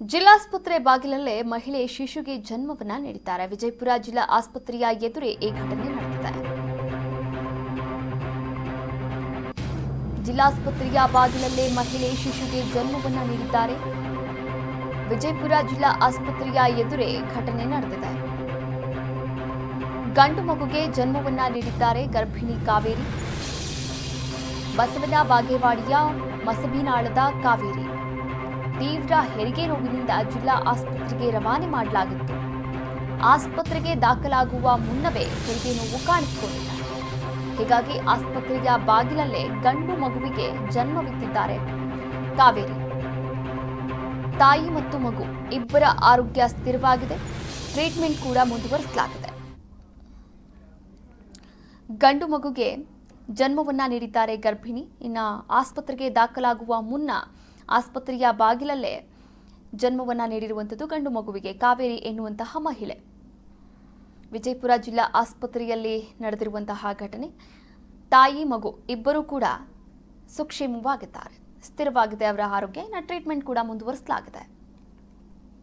ಜಿಲ್ಲಾಸ್ಪತ್ರೆ ಬಾಗಿಲಲ್ಲೇ ಮಹಿಳೆ ಶಿಶುಗೆ ಜನ್ಮವನ್ನ ನೀಡಿದ್ದಾರೆ. ವಿಜಯಪುರ ಜಿಲ್ಲಾ ಆಸ್ಪತ್ರೆಯ ಎದುರೇ ಈ ಘಟನೆ ನಡೆದಿದೆ. ಜಿಲ್ಲಾಸ್ಪತ್ರೆಯ ಬಾಗಿಲಲ್ಲೇ ಮಹಿಳೆ ಶಿಶುಗೆ ಜನ್ಮವನ್ನ ನೀಡಿದ್ದಾರೆ. ವಿಜಯಪುರ ಜಿಲ್ಲಾ ಆಸ್ಪತ್ರೆಯ ಎದುರೇ ಘಟನೆ ನಡೆದಿದೆ. ಗಂಡು ಮಗುಗೆ ಜನ್ಮವನ್ನ ನೀಡಿದ್ದಾರೆ ಗರ್ಭಿಣಿ ಕಾವೇರಿ. ಬಸವನ ಬಾಗೇವಾಡಿಯ ಮಸಬಿನಾಳದ ಕಾವೇರಿ. ತೀವ್ರ ಹೆರಿಗೆ ನೋವಿನಿಂದ ಜಿಲ್ಲಾ ಆಸ್ಪತ್ರೆಗೆ ರವಾನೆ ಮಾಡಲಾಗಿತ್ತು. ಆಸ್ಪತ್ರೆಗೆ ದಾಖಲಾಗುವ ಮುನ್ನವೇ ಹೆರಿಗೆ ನೋವು ಕಾಣಿಸಿಕೊಂಡಿದೆ. ಹೀಗಾಗಿ ಆಸ್ಪತ್ರೆಯ ಬಾಗಿಲಲ್ಲೇ ಗಂಡು ಮಗುವಿಗೆ ಜನ್ಮವಿತ್ತಿದ್ದಾರೆ ಕಾವೇರಿ. ತಾಯಿ ಮತ್ತು ಮಗು ಇಬ್ಬರ ಆರೋಗ್ಯ ಸ್ಥಿರವಾಗಿದೆ. ಟ್ರೀಟ್ಮೆಂಟ್ ಕೂಡ ಮುಂದುವರಿಸಲಾಗಿದೆ. ಗಂಡು ಮಗುಗೆ ಜನ್ಮವನ್ನ ನೀಡಿದ್ದಾರೆ ಗರ್ಭಿಣಿ. ಇನ್ನ ಆಸ್ಪತ್ರೆಗೆ ದಾಖಲಾಗುವ ಮುನ್ನ ಆಸ್ಪತ್ರೆಯ ಬಾಗಿಲಲ್ಲೇ ಜನ್ಮವನ್ನ ನೀಡಿರುವಂಥದ್ದು ಗಂಡು ಮಗುವಿಗೆ ಕಾವೇರಿ ಎನ್ನುವಂತಹ ಮಹಿಳೆ. ವಿಜಯಪುರ ಜಿಲ್ಲಾ ಆಸ್ಪತ್ರೆಯಲ್ಲಿ ನಡೆದಿರುವಂತಹ ಘಟನೆ. ತಾಯಿ, ಮಗು ಇಬ್ಬರೂ ಕೂಡ ಸುಕ್ಷೇಮವಾಗಿದ್ದಾರೆ. ಸ್ಥಿರವಾಗಿದೆ ಅವರ ಆರೋಗ್ಯ. ಇನ್ನು ಟ್ರೀಟ್ಮೆಂಟ್ ಕೂಡ ಮುಂದುವರಿಸಲಾಗಿದೆ.